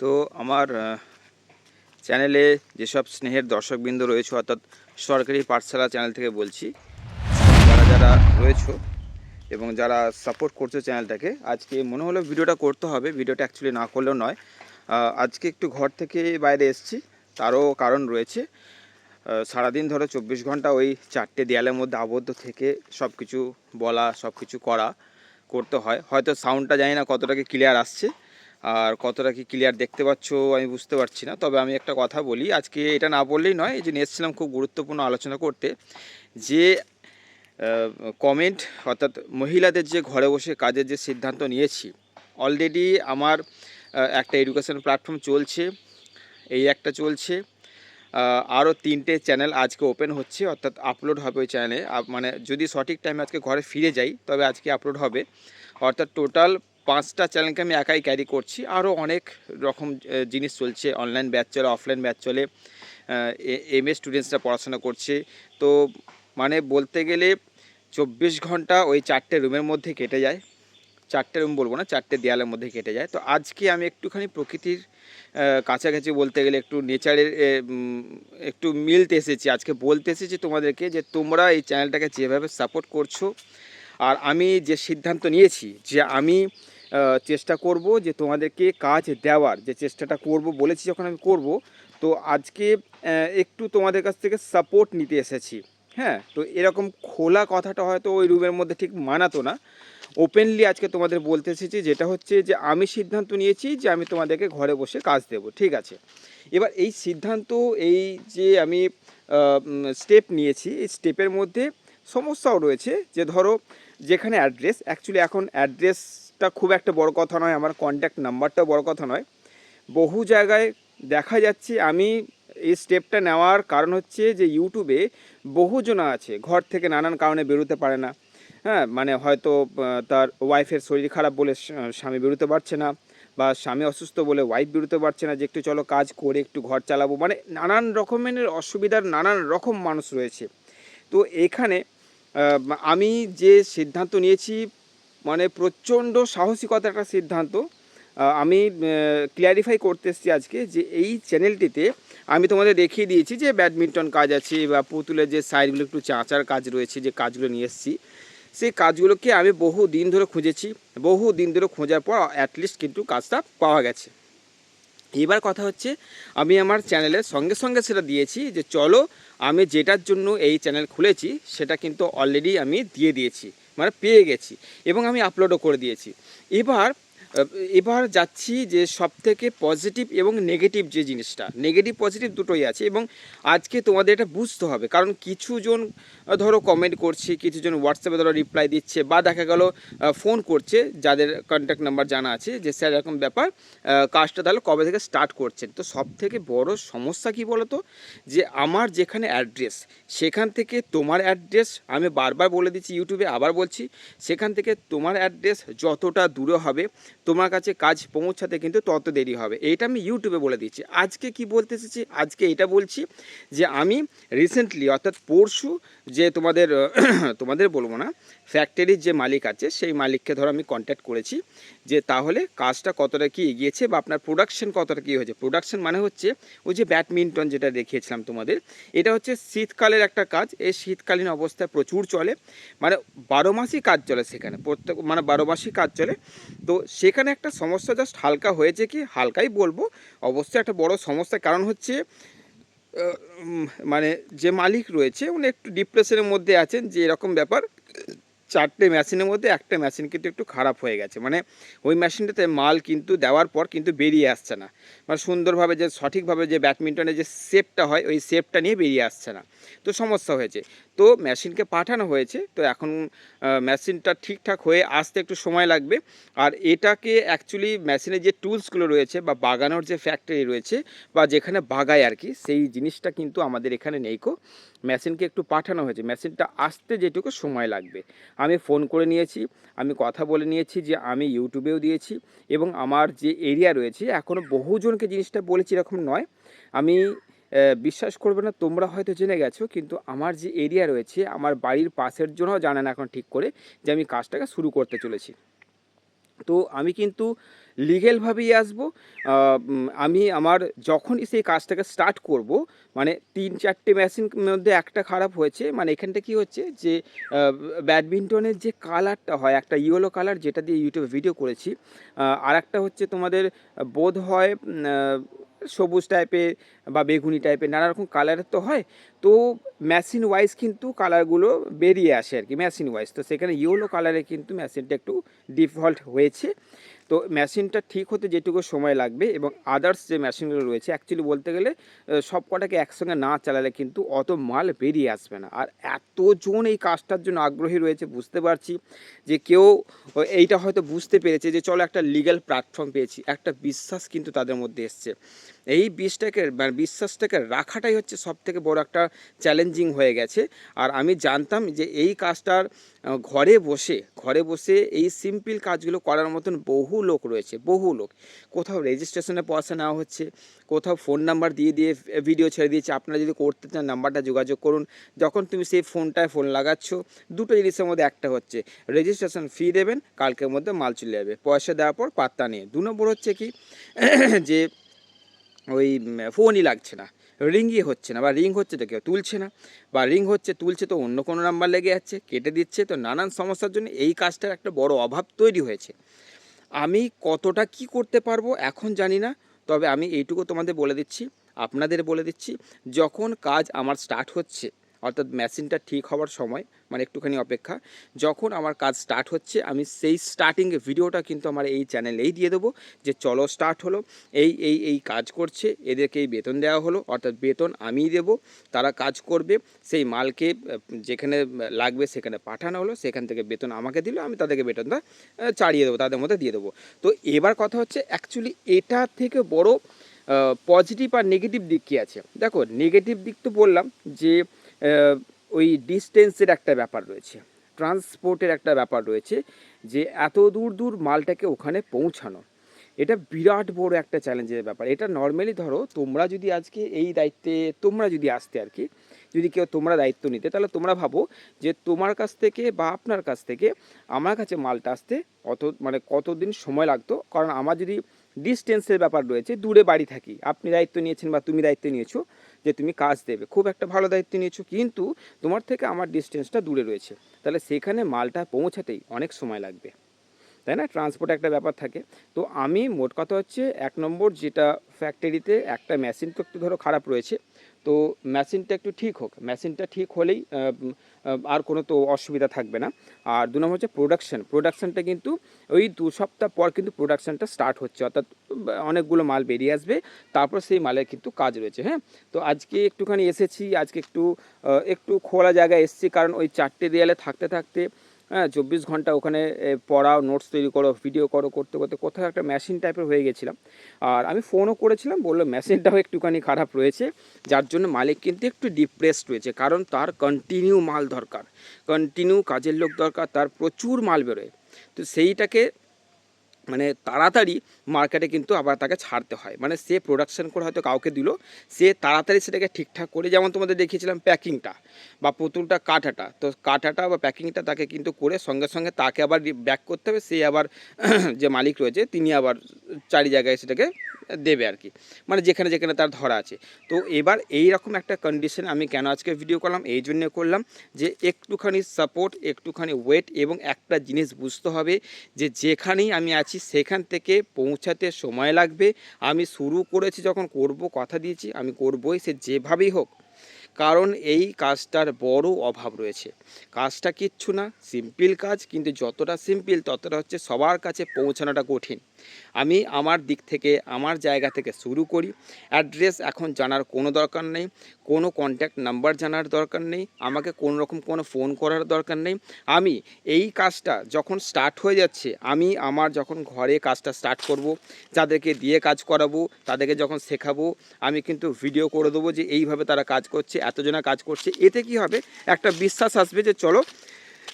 তো আমার চ্যানেলে যেসব স্নেহের দর্শকবৃন্দ রয়েছে, অর্থাৎ সরকারি পাঠশালা চ্যানেল থেকে বলছি, যারা যারা রয়েছে এবং যারা সাপোর্ট করছে চ্যানেলটাকে, আজকে মনে হলো ভিডিওটা করতে হবে। ভিডিওটা অ্যাকচুয়ালি না করলেও নয়। আজকে একটু ঘর থেকে বাইরে এসেছি, তারও কারণ রয়েছে। সারাদিন ধরে চব্বিশ ঘণ্টা ওই চারটে দেয়ালের মধ্যে আবদ্ধ থেকে সব কিছু বলা সব কিছু করা, করতে হয়। হয়তো সাউন্ডটা জানি না কতটা কি ক্লিয়ার আসছে। আর কতটা কি ক্লিয়ার দেখতে পাচ্ছ আমি বুঝতে পারছি না। তবে আমি একটা কথা বলি, আজকে এটা না বললেই নয়, এই যে নিয়ে এসেছিলাম খুব গুরুত্বপূর্ণ আলোচনা করতে, যে কমেন্ট অর্থাৎ মহিলাদের যে ঘরে বসে কাজের যে সিদ্ধান্ত নিয়েছি অলরেডি আমার একটা এডুকেশন প্ল্যাটফর্ম চলছে, এই একটা চলছে আরও তিনটে চ্যানেল আজকে ওপেন হচ্ছে, অর্থাৎ আপলোড হবে ওই চ্যানেলে মানে যদি সঠিক টাইমে আজকে ঘরে ফিরে যাই, তবে আজকে আপলোড হবে, অর্থাৎ টোটাল পাঁচটা চ্যানেলকে আমি একাই ক্যারি করছি। আরও অনেক রকম জিনিস চলছে অনলাইন ব্যাচ চলে অফলাইন ব্যাচ চলে। এম এ স্টুডেন্টসরা পড়াশোনা করছে। তো মানে বলতে গেলে চব্বিশ ঘণ্টা ওই চারটে রুমের মধ্যে কেটে যায়। চারটে রুম বলব না, চারটে দেয়ালের মধ্যে কেটে যায়। তো আজকে আমি একটুখানি প্রকৃতির কাছাকাছি বলতে গেলে একটু নেচারের একটু মিলতে এসেছি। আজকে বলতে এসেছি তোমাদেরকে যে তোমরা এই চ্যানেলটাকে যেভাবে সাপোর্ট করছ, আর আমি যে সিদ্ধান্ত নিয়েছি যে আমি চেষ্টা করব যে তোমাদেরকে কাজ দেওয়ার, যে চেষ্টাটা করব বলেছি যখন আমি করব, তো আজকে একটু তোমাদের কাছ থেকে সাপোর্ট নিতে এসেছি। হ্যাঁ তো এরকম খোলা কথাটা হয়তো ওই রুমের মধ্যে ঠিক মানাতো না। ওপেনলি আজকে তোমাদের বলতে এসেছি যেটা হচ্ছে যে আমি সিদ্ধান্ত নিয়েছি যে আমি তোমাদেরকে ঘরে বসে কাজ দেব, ঠিক আছে? এবার এই সিদ্ধান্ত, এই যে আমি স্টেপ নিয়েছি, এই স্টেপের মধ্যে সমস্যাও রয়েছে। যে ধরো, যেখানে অ্যাড্রেস অ্যাকচুয়ালি এখন অ্যাড্রেসটা খুব একটা বড় কথা নয়, আমার কন্ট্যাক্ট নাম্বারটাও বড় কথা নয়। বহু জায়গায় দেখা যাচ্ছে, আমি এই স্টেপটা নেওয়ার কারণ হচ্ছে যে ইউটিউবে বহুজনা আছে, ঘর থেকে নানান কারণে বেরোতে পারে না। হ্যাঁ মানে হয়তো তার ওয়াইফের শরীর খারাপ বলে স্বামী বেরোতে পারছে না, বা স্বামী অসুস্থ বলে ওয়াইফ বেরোতে পারছে না যে একটু চলো কাজ করে, একটু ঘর চালাবো মানে নানান রকমের অসুবিধার নানান রকম মানুষ রয়েছে। তো এখানে আমি যে সিদ্ধান্ত নিয়েছি মানে প্রচণ্ড সাহসিকতা একটা সিদ্ধান্ত আমি ক্লিয়ারিফাই করতে এসেছি আজকে যে এই চ্যানেলটিতে আমি তোমাদের দেখিয়ে দিয়েছি যে ব্যাডমিন্টন কাজ আছে বা পুতুলের যে সাইডগুলো একটু চাঁচার কাজ রয়েছে যে কাজগুলো নিয়ে এসেছি, সেই কাজগুলোকে আমি বহু দিন ধরে খুঁজেছি, বহু দিন ধরে খোঁজার পর অ্যাটলিস্ট কিন্তু কাজটা পাওয়া গেছে। এবার কথা হচ্ছে, আমি আমার চ্যানেলের সঙ্গে সঙ্গে সেটা দিয়েছি যে চলো আমি যেটার জন্য এই চ্যানেল খুলেছি সেটা কিন্তু অলরেডি আমি দিয়ে দিয়েছি। মানে পেয়ে গেছি এবং আমি আপলোডও করে দিয়েছি। এবার এবার যাচ্ছি যে সব থেকে পজিটিভ এবং নেগেটিভ যে জিনিসটা। নেগেটিভ পজিটিভ দুটোই আছে এবং আজকে তোমাদের এটা বুঝতে হবে। কারণ কিছুজন ধরো কমেন্ট করছে, কিছুজন হোয়াটসঅ্যাপে ধরো রিপ্লাই দিচ্ছে বা দেখা গেল ফোন করছে, যাদের কন্ট্যাক্ট নাম্বার জানা আছে যে, স্যার, এরকম ব্যাপার কাজটা তাহলে কবে থেকে স্টার্ট করছেন? তো সব থেকে বড় সমস্যা কি বলো তো যে আমার যেখানে অ্যাড্রেস সেখান থেকে তোমার অ্যাড্রেস আমি বারবার বলে দিচ্ছি, ইউটিউবে আবার বলছি, সেখান থেকে তোমার অ্যাড্রেস যতটা দূরে হবে তোমার কাছে কাজ পৌঁছাতে কিন্তু তত দেরি হবে। এইটা আমি ইউটিউবে বলে দিচ্ছি। আজকে কি বলতে এসেছি? আজকে এটা বলছি যে আমি রিসেন্টলি অর্থাৎ পরশু যে তোমাদের তোমাদের বলব না ফ্যাক্টরির যে মালিক আছে, সেই মালিককে ধরো আমি কন্ট্যাক্ট করেছি যে তাহলে কাজটা কতটা কি এগিয়েছে বা আপনার প্রোডাকশন কতটা কি হয়েছে। প্রোডাকশন মানে হচ্ছে ওই যে ব্যাডমিন্টন যেটা দেখিয়েছিলাম তোমাদের, এটা হচ্ছে শীতকালের একটা কাজ। এই শীতকালীন অবস্থায় প্রচুর চলে। মানে বারো মাসই কাজ চলে সেখানে। প্রত্যেক মানে বারো মাসই কাজ চলে। তো সেখানে একটা সমস্যা জাস্ট হালকা হয়েছে কি, হালকাই বলব। অবশ্যই একটা বড় সমস্যা কারণ হচ্ছে মানে যে মালিক রয়েছে, উনি একটু ডিপ্রেশনের মধ্যে আছেন, যে এরকম ব্যাপার, চারটে মেশিনের মধ্যে একটা মেশিন কিন্তু একটু খারাপ হয়ে গেছে। মানে ওই মেশিনটাতে মাল কিন্তু দেওয়ার পর কিন্তু বেরিয়ে আসছে না। মানে সুন্দরভাবে যে, সঠিকভাবে যে ব্যাডমিন্টনের যে শেপটা হয়, ওই শেপটা নিয়ে বেরিয়ে আসছে না। তো সমস্যা হয়েছে। তো মেশিনকে পাঠানো হয়েছে, তো এখন মেশিনটা ঠিকঠাক হয়ে আসতে একটু সময় লাগবে। আর এটাকে অ্যাকচুয়ালি মেশিনের যে টুলসগুলো রয়েছে বা বাগানোর যে ফ্যাক্টরি রয়েছে বা যেখানে বাগায় আর কি, সেই জিনিসটা কিন্তু আমাদের এখানে নেই কো। মেশিনকে একটু পাঠানো হয়েছে, মেশিনটা আসতে যেটুকু সময় লাগবে। আমি ফোন করে নিয়েছি, আমি কথা বলে নিয়েছি যে আমি ইউটিউবেও দিয়েছি এবং আমার যে এরিয়া রয়েছে এখনও বহুজনকে জিনিসটা বলেছি এরকম নয়। আমি বিশ্বাস করবে না, তোমরা হয়তো জেনে গেছো, কিন্তু আমার যে এরিয়া রয়েছে, আমার বাড়ির পাশের জন্য জানে না এখন ঠিক করে যে আমি কাজটাকে শুরু করতে চলেছি। তো আমি কিন্তু লিগেলভাবেই আসব আমি আমার যখনই সেই কাজটাকে স্টার্ট করব মানে তিন চারটে মেশিন মধ্যে একটা খারাপ হয়েছে মানে এখানটা কি হচ্ছে যে ব্যাডমিন্টনের যে কালারটা হয়, একটা ইয়েলো কালার যেটা দিয়ে ইউটিউবে ভিডিও করেছি আর একটা হচ্ছে তোমাদের বোধ হয় সবুজ টাইপের বা বেগুনি টাইপের নানা রকম কালারের তো হয়। তো মেশিন ওয়াইজ কিন্তু কালারগুলো বেরিয়ে আসে আর কি মেশিন ওয়াইজ তো সেখানে ইয়েলো কালারে কিন্তু মেশিনটা একটু ডিফল্ট হয়েছে। তো মেশিনটা ঠিক হতে যেটুকু সময় লাগবে এবং আদার্স যে মেশিনগুলো রয়েছে অ্যাকচুয়ালি বলতে গেলে সব কটাকে একসঙ্গে না চালালে কিন্তু অত মাল বেরিয়ে আসবে না। আর এতজন এই কাজটার জন্য আগ্রহী রয়েছে, বুঝতে পারছি যে কেউ এইটা হয়তো বুঝতে পেরেছে যে চলো একটা লিগাল প্ল্যাটফর্ম পেয়েছি। একটা বিশ্বাস কিন্তু তাদের মধ্যে এসছে। এই বিষটাকে মানে বিশ্বাসটাকে রাখাটাই হচ্ছে সব থেকে বড় একটা চ্যালেঞ্জিং হয়ে গেছে। আর আমি জানতাম যে এই কাজটার ঘরে বসে ঘরে বসে এই সিম্পল কাজগুলো করার মতন বহু লোক রয়েছে, বহু লোক। কোথাও রেজিস্ট্রেশনে পয়সা নেওয়া হচ্ছে, কোথাও ফোন নাম্বার দিয়ে দিয়ে ভিডিও ছেড়ে দিয়েছে। আপনারা যদি করতে চান নাম্বারটা যোগাযোগ করুন। যখন তুমি সেই ফোনটায় ফোন লাগাচ্ছ, দুটো জিনিসের মধ্যে একটা হচ্ছে রেজিস্ট্রেশন ফি দেবেন, কালকের মধ্যে মাল চলে যাবে। পয়সা দেওয়ার পর পাত্তা নিয়ে দু নম্বর হচ্ছে কি, যে ওই ফোনই লাগছে না। রিংই হচ্ছে না বা রিং হচ্ছে তো কেউ তুলছে না। বা রিং হচ্ছে, তুলছে তো অন্য কোনো নাম্বার লেগে যাচ্ছে, কেটে দিচ্ছে তো নানান সমস্যার জন্য এই কাজটার একটা বড় অভাব তৈরি হয়েছে। আমি কতটা কি করতে পারব এখন জানি না, তবে আমি এইটুকু তোমাদের বলে দিচ্ছি, আপনাদের বলে দিচ্ছি, যখন কাজ আমার স্টার্ট হচ্ছে অর্থাৎ মেশিনটা ঠিক হওয়ার সময় মানে একটুখানি অপেক্ষা, যখন আমার কাজ স্টার্ট হচ্ছে, আমি সেই স্টার্টিং ভিডিওটা কিন্তু আমার এই চ্যানেলেই দিয়ে দেবো, যে চলো স্টার্ট হলো, এই এই এই কাজ করছে, এদেরকে এই বেতন দেওয়া হলো, অর্থাৎ বেতন আমিই দেবো, তারা কাজ করবে, সেই মালকে যেখানে লাগবে সেখানে পাঠানো হলো, সেখান থেকে বেতন আমাকে দিল, আমি তাদেরকে বেতনটা চাড়িয়ে দেবো, তাদের মধ্যে দিয়ে দেবো। তো এবার কথা হচ্ছে অ্যাকচুয়ালি এটা থেকে বড় পজিটিভ আর নেগেটিভ দিক কী আছে? দেখো নেগেটিভ দিক তো বললাম যে ওই ডিস্টেন্সের একটা ব্যাপার রয়েছে, ট্রান্সপোর্টের একটা ব্যাপার রয়েছে যে এত দূর দূর মালটাকে ওখানে পৌঁছানো। এটা বিরাট বড় একটা চ্যালেঞ্জের ব্যাপার। এটা নর্মালি ধরো তোমরা যদি আজকে এই দায়িত্বে, তোমরা যদি আসতে আর কি, যদি কেউ তোমরা দায়িত্ব নিতে, তাহলে তোমরা ভাবো যে তোমার কাছ থেকে বা আপনার কাছ থেকে আমার কাছে মালটা আসতে অত মানে কতদিন সময় লাগতো? কারণ আমার যদি ডিস্টেন্সের ব্যাপার রয়েছে, দূরে বাড়ি থাকি। আপনি দায়িত্ব নিয়েছেন বা তুমি দায়িত্ব নিয়েছো যে তুমি কাজ দেবে। খুব একটা ভালো দায়িত্ব নিয়েছো, কিন্তু তোমার থেকে আমার ডিস্টেন্সটা দূরে রয়েছে। তাহলে সেখানে মালটা পৌঁছাতেই অনেক সময় লাগবে। তাই না? ট্রান্সপোর্ট একটা ব্যাপার থাকে। তো আমি মোট কথা হচ্ছে, এক নম্বর যেটা ফ্যাক্টরিতে একটা মেশিন তো একটু ধরো খারাপ রয়েছে তো মেশিনটা একটু ঠিক হোক। মেশিনটা ঠিক হলেই আর কোনো তো অসুবিধা থাকবে না। আর দু নম্বর হচ্ছে প্রোডাকশন প্রোডাকশনটা কিন্তু ওই দু সপ্তাহ পর কিন্তু প্রোডাকশানটা স্টার্ট হচ্ছে। অর্থাৎ অনেকগুলো মাল বেরিয়ে আসবে। তারপর সেই মালের কিন্তু কাজ রয়েছে হ্যাঁ? তো আজকে একটুখানি এসেছি, আজকে একটু একটু খোলা জায়গায় এসেছি। কারণ ওই চারটে দেয়ালে থাকতে থাকতে হ্যাঁ চব্বিশ ঘণ্টা ওখানে পড়াও নোটস তৈরি করো ভিডিও করো, করতে করতে কোথাও একটা মেশিন টাইপের হয়ে গেছিলাম। আর আমি ফোনও করেছিলাম, বলল মেশিনটাও একটুখানি খারাপ রয়েছে, যার জন্য মালিক কিন্তু একটু ডিপ্রেসড রয়েছে, কারণ তার কন্টিনিউ মাল দরকার। কন্টিনিউ কাজের লোক দরকার, তার প্রচুর মাল বেরোয়। তো সেইটাকে মানে তাড়াতাড়ি মার্কেটে কিন্তু আবার তাকে ছাড়তে হয়। মানে সে প্রোডাকশান করে হয়তো কাউকে দিল, সে তাড়াতাড়ি সেটাকে ঠিকঠাক করে, যেমন তোমাদের দেখিয়েছিলাম প্যাকিংটা বা পুতুলটা কাটাটা তো কাটাটা বা প্যাকিংটা তাকে কিন্তু করে সঙ্গে সঙ্গে তাকে আবার ব্যাক করতে হবে, সে আবার যে মালিক রয়েছে, তিনি আবার চারি জায়গায় সেটাকে দেবে আর কি। মানে যেখানে যেখানে তার ধরা আছে। তো এবার এই রকম একটা কন্ডিশন আমি কেন আজকে ভিডিও করলাম? এই জন্য করলাম যে একটুখানি সাপোর্ট একটুখানি ওয়েট এবং একটা জিনিস বুঝতে হবে যে যেখানেই আমি আছি সেখান থেকে পৌঁছাতে সময় লাগবে। আমি শুরু করেছি যখন করব, কথা দিয়েছি, আমি করবই, সে যেভাবেই হোক। কারণ এই কাজটার বড় অভাব রয়েছে। কাজটা কিচ্ছু না সিম্পল কাজ, কিন্তু যতটা সিম্পল ততটা হচ্ছে সবার কাছে পৌঁছানোটা কঠিন। আমি আমার দিক থেকে, আমার জায়গা থেকে শুরু করি। অ্যাড্রেস এখন জানার কোনো দরকার নেই। কোনো কন্ট্যাক্ট নাম্বার জানার দরকার নেই। আমাকে কোনো রকম কোনো ফোন করার দরকার নেই। আমি এই কাজটা যখন স্টার্ট হয়ে যাচ্ছে, আমি আমার যখন ঘরে কাজটা স্টার্ট করব, যাদেরকে দিয়ে কাজ করাবো, তাদেরকে যখন শেখাবো, আমি কিন্তু ভিডিও করে দেবো যে এইভাবে তারা কাজ করছে, এতজনা কাজ করছে। এতে কি হবে? একটা বিশ্বাস আসবে যে চলো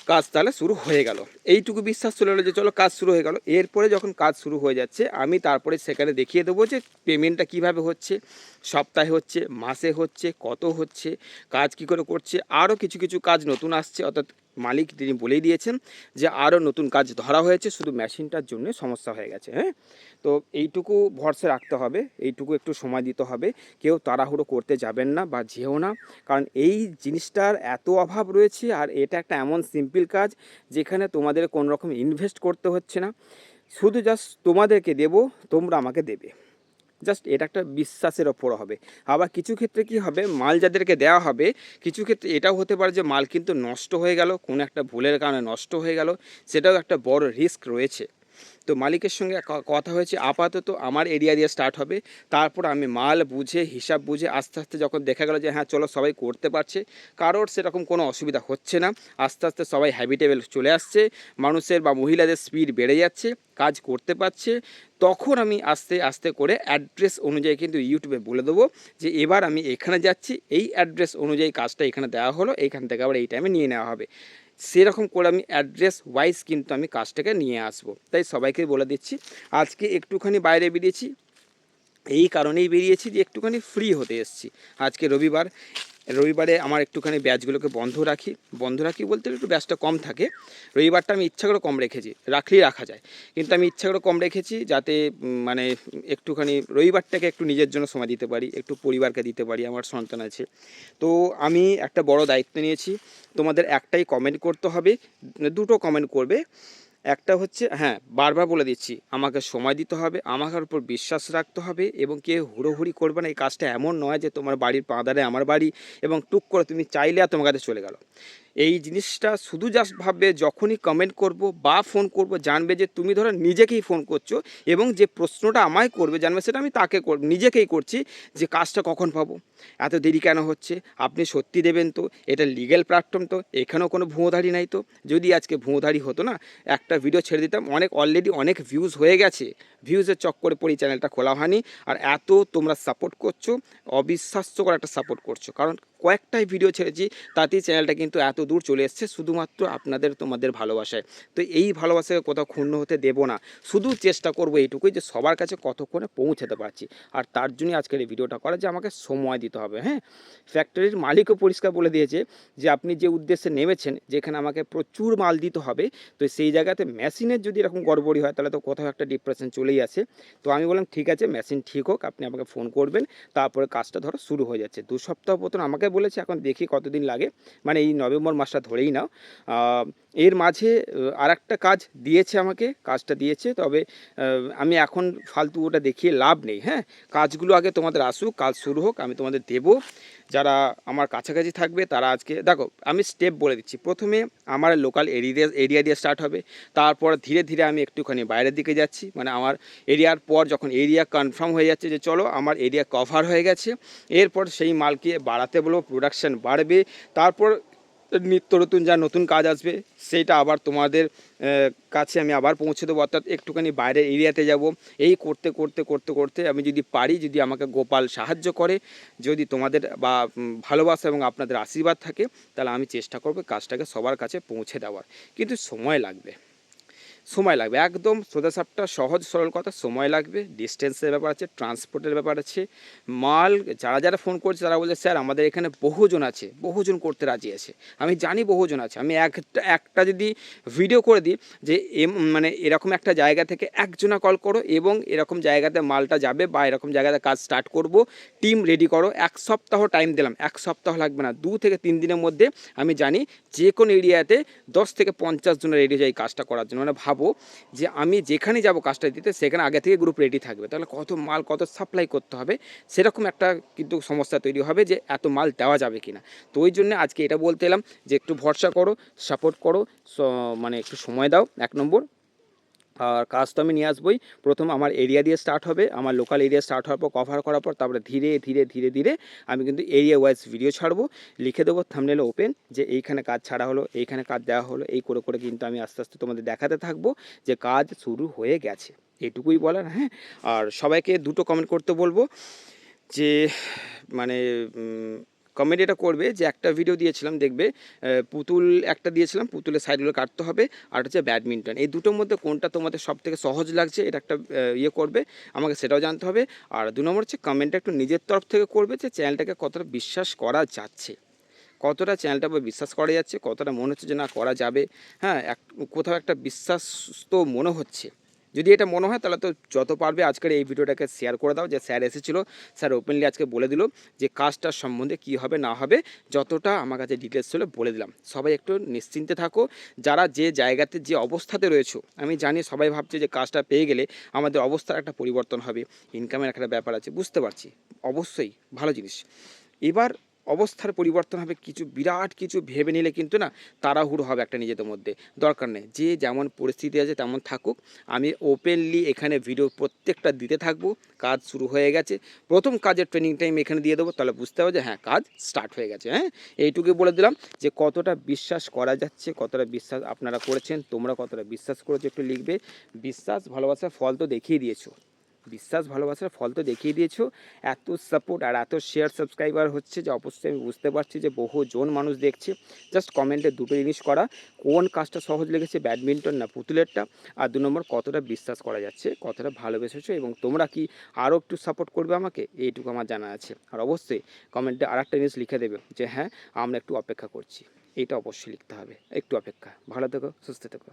কাজ তাহলে শুরু হয়ে গেল। এইটুকু বিশ্বাস চলে গেলো যে চলো কাজ শুরু হয়ে গেল। এরপরে যখন কাজ শুরু হয়ে যাচ্ছে, আমি তারপরে সেখানে দেখিয়ে দেবো যে পেমেন্টটা কীভাবে হচ্ছে। সপ্তাহে হচ্ছে, মাসে হচ্ছে, কত হচ্ছে, কাজ কি করে করছে, আরও কিছু কিছু কাজ নতুন আসছে। অর্থাৎ মালিক তিনি বলেই দিয়েছেন যে আরও নতুন কাজ ধরা হয়েছে, শুধু মেশিনটার জন্য সমস্যা হয়ে গেছে হ্যাঁ? তো এইটুকু ভরসা রাখতে হবে, এইটুকু একটু সময় দিতে হবে। কেউ তাড়াহুড়ো করতে যাবেন না বা যেও না, কারণ এই জিনিসটার এত অভাব রয়েছে আর এটা একটা এমন সিম্পল কাজ যেখানে তোমাদের কোনো রকম ইনভেস্ট করতে হচ্ছে না। শুধু জাস্ট তোমাদেরকে দেবো, তোমরা আমাকে দেবে। জাস্ট এটা একটা বিশ্বাসের ওপর হবে। আবার কিছু ক্ষেত্রে কি হবে? মাল যাদেরকে দেওয়া হবে, কিছু ক্ষেত্রে এটাও হতে পারে যে মাল কিন্তু নষ্ট হয়ে গেল, কোনো একটা ভুলের কারণে নষ্ট হয়ে গেল, সেটাও একটা বড় রিস্ক রয়েছে। তো মালিকের সঙ্গে কথা হয়েছে, আপাতত আমার এরিয়া দিয়ে স্টার্ট হবে। তারপর আমি মাল বুঝে, হিসাব বুঝে আস্তে আস্তে যখন দেখা গেলো যে হ্যাঁ চলো সবাই করতে পারছে, কারোর সেরকম কোনো অসুবিধা হচ্ছে না। আস্তে আস্তে সবাই হ্যাবিটেবল চলে আসছে, মানুষের বা মহিলাদের স্পিড বেড়ে যাচ্ছে, কাজ করতে পারছে। তখন আমি আস্তে আস্তে করে অ্যাড্রেস অনুযায়ী কিন্তু ইউটিউবে বলে দেবো যে এবার আমি এখানে যাচ্ছি, এই অ্যাড্রেস অনুযায়ী কাজটা এখানে দেওয়া হলো, এখান থেকে আবার এই টাইমে নিয়ে নেওয়া হবে। সেরকম করে আমি অ্যাড্রেস ওয়াইজ কিন্তু আমি কাজটাকে নিয়ে আসব। তাই সবাইকে বলে দিচ্ছি, আজকে একটুখানি বাইরে বেরিয়েছি, এই কারণেই বেরিয়েছি যে একটুখানি ফ্রি হতে এসেছি। আজকে রবিবার রবিবারে আমার একটুখানি ব্যাচগুলোকে বন্ধ রাখি। বন্ধ রাখি বলতে একটু ব্যাচটা কম থাকে। রবিবারটা আমি ইচ্ছা করে কম রেখেছি, রাখলেই রাখা যায়। কিন্তু আমি ইচ্ছা করে কম রেখেছি যাতে মানে একটুখানি রবিবারটাকে একটু নিজের জন্য সময় দিতে পারি, একটু পরিবারকে দিতে পারি, আমার সন্তান আছে। তো আমি একটা বড় দায়িত্ব নিয়েছি। তোমাদের একটাই কমেন্ট করতে হবে, দুটো কমেন্ট করবে। একটা হচ্ছে হ্যাঁ বারবার বলে দিচ্ছি, আমাকে সময় দিতে হবে আমার উপর বিশ্বাস রাখতে হবে এবং কে হুড়োহুড়ি করবে না, এই কাজটা এমন নয় যে তোমার বাড়ির পাঁদারে আমার বাড়ি এবং টুক করে তুমি চাইলে আর তোমার কাছে চলে গেল। এই জিনিসটা শুধু জাস্ট ভাববে যখনই কমেন্ট করব বা ফোন করব, জানবে যে তুমি ধরো নিজেকেই ফোন করছ এবং যে প্রশ্নটা আমায় করবে, জানবে সেটা আমি তাকে নিজেকেই করছি যে কাজটা কখন পাবো। এত দেরি কেন হচ্ছে? আপনি সত্যি দেবেন তো? এটা লিগ্যাল প্ল্যাটফর্ম তো? এখানেও কোনো ভুঁয়োধারি নাই তো? যদি আজকে ভুঁয়োধারি হতো না, একটা ভিডিও ছেড়ে দিতাম, অনেক অলরেডি অনেক ভিউজ হয়ে গেছে। ভিউজের চক্করে পড়ি চ্যানেলটা খোলা হয়নি। আর এত তোমরা সাপোর্ট করছ, অবিশ্বাস্যকর একটা সাপোর্ট করছ। কারণ কয়েকটাই ভিডিও ছেড়েছি, তাতেই চ্যানেলটা কিন্তু এত দূর চলে এসছে, শুধুমাত্র আপনাদের তোমাদের ভালোবাসায়। তো এই ভালোবাসাকে কোথাও ক্ষুণ্ণ হতে দেব না। শুধু চেষ্টা করব এইটুকুই যে সবার কাছে কতক্ষণে পৌঁছাতে পারছি। আর তার জন্যই আজকের এই ভিডিওটা করা যে আমাকে সময় দিতে হবে হ্যাঁ? ফ্যাক্টরির মালিকও পরিষ্কার বলে দিয়েছে যে আপনি যে উদ্দেশ্যে নেমেছেন, যেখানে আমাকে প্রচুর মাল দিতে হবে, তো সেই জায়গাতে মেশিনের যদি এরকম গড়বড়ি হয়, তাহলে তো কোথাও একটা ডিপ্রেশন চলেই আছে। তো আমি বললাম, ঠিক আছে, মেশিন ঠিক হোক, আপনি আমাকে ফোন করবেন। তারপরে কাজটা ধরো শুরু হয়ে যাচ্ছে। দু সপ্তাহ প্রথম আমাকে বলেছে, এখন দেখি কতদিন লাগে। মানে এই নভেম্বর মাসটা ধরেই নাও। এর মাঝে আর একটা কাজ দিয়েছে আমাকে, কাজটা দিয়েছে, তবে আমি এখন ফালতু ওটা দেখিয়ে লাভ নেই হ্যাঁ? কাজগুলো আগে তোমাদের আসুক, কাজ শুরু হোক, আমি তোমাদের দেবো। যারা আমার কাছাকাছি থাকবে, তারা আজকে, দেখো, আমি স্টেপ বলে দিচ্ছি। প্রথমে আমার লোকাল এরিয়া এরিয়া দিয়ে স্টার্ট হবে। তারপর ধীরে ধীরে আমি একটুখানি বাইরের দিকে যাচ্ছি। মানে আমার এরিয়ার পর যখন এরিয়া কনফার্ম হয়ে যাচ্ছে যে, চলো, আমার এরিয়া কভার হয়ে গেছে। এরপর সেই মালকে বাড়াতে বলব প্রোডাকশান বাড়বে। তারপর নিত্য নতুন যা নতুন কাজ আসবে, সেইটা আবার তোমাদের কাছে আমি আবার পৌঁছে দেবো। অর্থাৎ একটুখানি বাইরের এরিয়াতে যাব। এই করতে করতে করতে করতে আমি যদি পারি, যদি আমাকে গোপাল সাহায্য করে, যদি তোমাদের বা ভালোবাসা এবং আপনাদের আশীর্বাদ থাকে, তাহলে আমি চেষ্টা করব কাজটাকে সবার কাছে পৌঁছে দেওয়ার। কিন্তু সময় লাগবে। সময় লাগবে। একদম সোজাসাপটা সহজ, সরল কথা, সময় লাগবে। ডিস্টেন্সের ব্যাপার আছে ট্রান্সপোর্টের ব্যাপার আছে। মাল, যারা যারা ফোন করছে তারা বলছে, স্যার, আমাদের এখানে বহুজন আছে, বহুজন করতে রাজি আছে। আমি জানি বহুজন আছে। আমি একটা একটা যদি ভিডিও করে দিই যে মানে এরকম একটা জায়গা থেকে একজনা কল করো এবং এরকম জায়গাতে মালটা যাবে বা এরকম জায়গাতে কাজ স্টার্ট করব টিম রেডি করো, এক সপ্তাহ টাইম দিলাম। এক সপ্তাহ লাগবে না, দু থেকে তিন দিনের মধ্যে আমি জানি যে কোনো এরিয়াতে দশ থেকে পঞ্চাশ জনের রেডি যায় কাজটা করার জন্য। মানে ভাবো যে আমি যেখানে যাব কাজটা দিতে, সেখানে আগে থেকে গ্রুপ রেডি থাকবে। তাহলে কত মাল, কত সাপ্লাই করতে হবে, সেরকম একটা কিন্তু সমস্যা তৈরি হবে যে এত মাল দেওয়া যাবে কি না তো ওই জন্য আজকে এটা বলতে এলাম যে একটু ভরসা করো সাপোর্ট করো মানে একটু সময় দাও, এক নম্বর। আর কাজ তো আমি নিয়ে আসবোই। প্রথম আমার এরিয়া দিয়ে স্টার্ট হবে, আমার লোকাল এরিয়া স্টার্ট হওয়ার পর কভার করার পর, তারপরে ধীরে ধীরে ধীরে ধীরে আমি কিন্তু এরিয়া ওয়াইজ ভিডিও ছাড়বো। লিখে দেবো থামনেলে ওপেন যে এইখানে কাজ ছাড়া হলো, এইখানে কাজ দেওয়া হলো, এই করে করে কিন্তু আমি আস্তে আস্তে তোমাদের দেখাতে থাকব যে কাজ শুরু হয়ে গেছে। এটুকুই বলার হ্যাঁ? আর সবাইকে দুটো কমেন্ট করতে বলব যে মানে কমেন্ট এটা করবে যে একটা ভিডিও দিয়েছিলাম, দেখবে পুতুল একটা দিয়েছিলাম, পুতুলের সাইডগুলো কাটতে হবে, আর হচ্ছে ব্যাডমিন্টন এই দুটোর মধ্যে কোনটা তোমাদের সব থেকে সহজ লাগছে, এটা একটা ইয়ে করবে, আমাকে সেটাও জানতে হবে। আর দু নম্বর হচ্ছে কমেন্টটা একটু নিজের তরফ থেকে করবে যে চ্যানেলটাকে কতটা বিশ্বাস করা যাচ্ছে। কতটা চ্যানেলটা উপর বিশ্বাস করা যাচ্ছে, কতটা মনে হচ্ছে যে না, করা যাবে। হ্যাঁ এক, কোথাও একটা বিশ্বাস তো মনে হচ্ছে। যদি এটা মনে হয়, তাহলে তো যত পারবে আজকের এই ভিডিওটাকে শেয়ার করে দাও। যে স্যার এসেছিল স্যার ওপেনলি আজকে বলে দিল যে কাজটার সম্বন্ধে কী হবে, না হবে, যতটা আমার কাছে ডিটেলস ছিল বলে দিলাম। সবাই একটু নিশ্চিন্তে থাকো। যারা যে জায়গাতে, যে অবস্থাতে রয়েছো, আমি জানি সবাই ভাবছে যে কাজটা পেয়ে গেলে আমাদের অবস্থার একটা পরিবর্তন হবে ইনকামের একটা ব্যাপার আছে, বুঝতে পারছি। অবশ্যই, ভালো জিনিস। এবার অবস্থার পরিবর্তন হবে, কিছু, বিরাট কিছু ভেবে নিলে কিন্তু না তাড়াহুড়ো হবে একটা নিজেদের মধ্যে। দরকার নেই, যে যেমন পরিস্থিতি আছে তেমন থাকুক। আমি ওপেনলি এখানে ভিডিও প্রত্যেকটা দিতে থাকব, কাজ শুরু হয়ে গেছে। প্রথম কাজের ট্রেনিং টাইম এখানে দিয়ে দেবো, তাহলে বুঝতে হবে যে হ্যাঁ কাজ স্টার্ট হয়ে গেছে হ্যাঁ? এইটুকু বলে দিলাম যে কতটা বিশ্বাস করা যাচ্ছে, কতটা বিশ্বাস আপনারা করেছেন, তোমরা কতটা বিশ্বাস করেছ একটু লিখবে। বিশ্বাস ভালোবাসার ফল তো দেখিয়ে দিয়েছ। বিশ্বাস, ভালোবাসার ফল তো দেখিয়ে দিয়েছ। এত সাপোর্ট আর এত শেয়ার সাবস্ক্রাইবার হচ্ছে যে অবশ্যই আমি বুঝতে পারছি যে বহু জন মানুষ দেখছে। জাস্ট কমেন্টে দুটো জিনিস করা। কোন কাজটা সহজ লেগেছে ব্যাডমিন্টন না পুতুলেরটা? আর দু নম্বর, কতটা বিশ্বাস করা যাচ্ছে, কতটা ভালোবেসেছো এবং তোমরা কি আরও একটু সাপোর্ট করবে আমাকে? এইটুকু আমার জানা আছে। আর অবশ্যই কমেন্টে আর একটা জিনিস লিখে দেবে যে হ্যাঁ আমরা একটু অপেক্ষা করছি। এটা অবশ্যই লিখতে হবে। একটু অপেক্ষা। ভালো থেকো, সুস্থ থেকো।